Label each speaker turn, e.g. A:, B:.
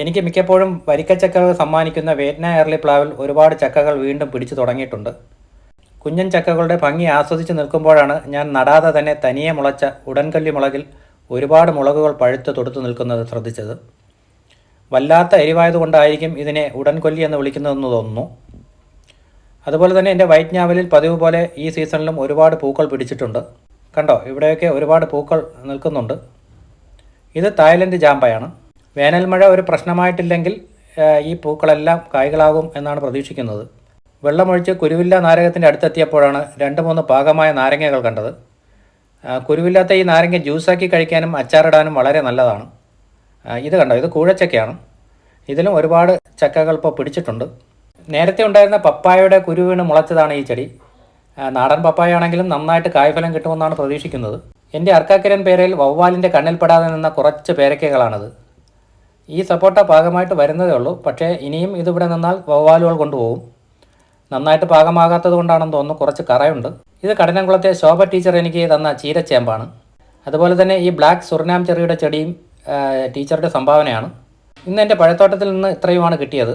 A: എനിക്ക് മിക്കപ്പോഴും വരിക്കച്ചക്കകൾ സമ്മാനിക്കുന്ന വേറ്റ്ന എയർലി പ്ലാവിൽ ഒരുപാട് ചക്കകൾ വീണ്ടും പിടിച്ചു തുടങ്ങിയിട്ടുണ്ട്. കുഞ്ഞൻ ചക്കകളുടെ ഭംഗി ആസ്വദിച്ച് നിൽക്കുമ്പോഴാണ് ഞാൻ നടാതെ തന്നെ തനിയെ മുളച്ച ഉടൻകല്ലി മുളകിൽ ഒരുപാട് മുളകുകൾ പഴുത്ത് തൊടുത്തു നിൽക്കുന്നത് ശ്രദ്ധിച്ചത്. വല്ലാത്ത എരിവായതുകൊണ്ടായിരിക്കും ഇതിനെ ഉടൻകൊല്ലി എന്ന് വിളിക്കുന്നതെന്ന് തോന്നുന്നു അതുപോലെ തന്നെ എന്റെ വൈറ്റ് ഞാവലിൽ പതിവ് പോലെ ഈ സീസണിലും ഒരുപാട് പൂക്കൾ പിടിച്ചിട്ടുണ്ട്. കണ്ടോ ഇവിടെയൊക്കെ ഒരുപാട് പൂക്കൾ നിൽക്കുന്നുണ്ട്. ഇത് തായ്ലൻഡ് ജാമ്പയാണ്. വേനൽ മഴ ഒരു പ്രശ്നമായിട്ടില്ലെങ്കിൽ ഈ പൂക്കളെല്ലാം കായ്കളാകും എന്നാണ് പ്രതീക്ഷിക്കുന്നത്. വെള്ളമൊഴിച്ച് കുരുവില്ല നാരകത്തിന്റെ അടുത്തെത്തിയപ്പോഴാണ് രണ്ട് മൂന്ന് പാകമായ നാരങ്ങകൾ കണ്ടത്. കുരുവില്ലാത്ത ഈ നാരങ്ങ ജ്യൂസാക്കി കഴിക്കാനും അച്ചാറിടാനും വളരെ നല്ലതാണ്. ഇത് കണ്ടോ? ഇത് കൂഴച്ചക്കയാണ്. ഇതിലും ഒരുപാട് ചക്കകൾ ഇപ്പോൾ പിടിച്ചിട്ടുണ്ട്. നേരത്തെ ഉണ്ടായിരുന്ന പപ്പായയുടെ കുരുവിന് മുളച്ചതാണ് ഈ ചെടി. നാടൻ പപ്പായ ആണെങ്കിലും നന്നായിട്ട് കായ്ഫലം കിട്ടുമെന്നാണ് പ്രതീക്ഷിക്കുന്നത്. എന്റെ അർക്കാക്കരൻ പേരയിൽ വവ്വാലിന്റെ കണ്ണിൽപ്പെടാതെ നിന്ന കുറച്ച് പേരക്കകളാണിത്. ഈ സപ്പോർട്ട പാകമായിട്ട് വരുന്നതേ ഉള്ളൂ. പക്ഷേ ഇനിയും ഇതിവിടെ നിന്നാൽ വവ്വാലുകൾ കൊണ്ടുപോകും. നന്നായിട്ട് പാകമാകാത്തത് കൊണ്ടാണെന്ന് തോന്നുന്നു കുറച്ച് കറയുണ്ട്. ഇത് കടനംകുളത്തെ ശോഭ ടീച്ചർ എനിക്ക് തന്ന ചീരച്ചേമ്പാണ്. അതുപോലെ തന്നെ ഈ ബ്ലാക്ക് സുർനാം ചെറിയുടെ ചെടിയും ടീച്ചറുടെ സംഭാവനയാണ്. ഇന്ന് എന്റെ പഴത്തോട്ടത്തിൽ നിന്ന് ഇത്രയുമാണ് കിട്ടിയത്.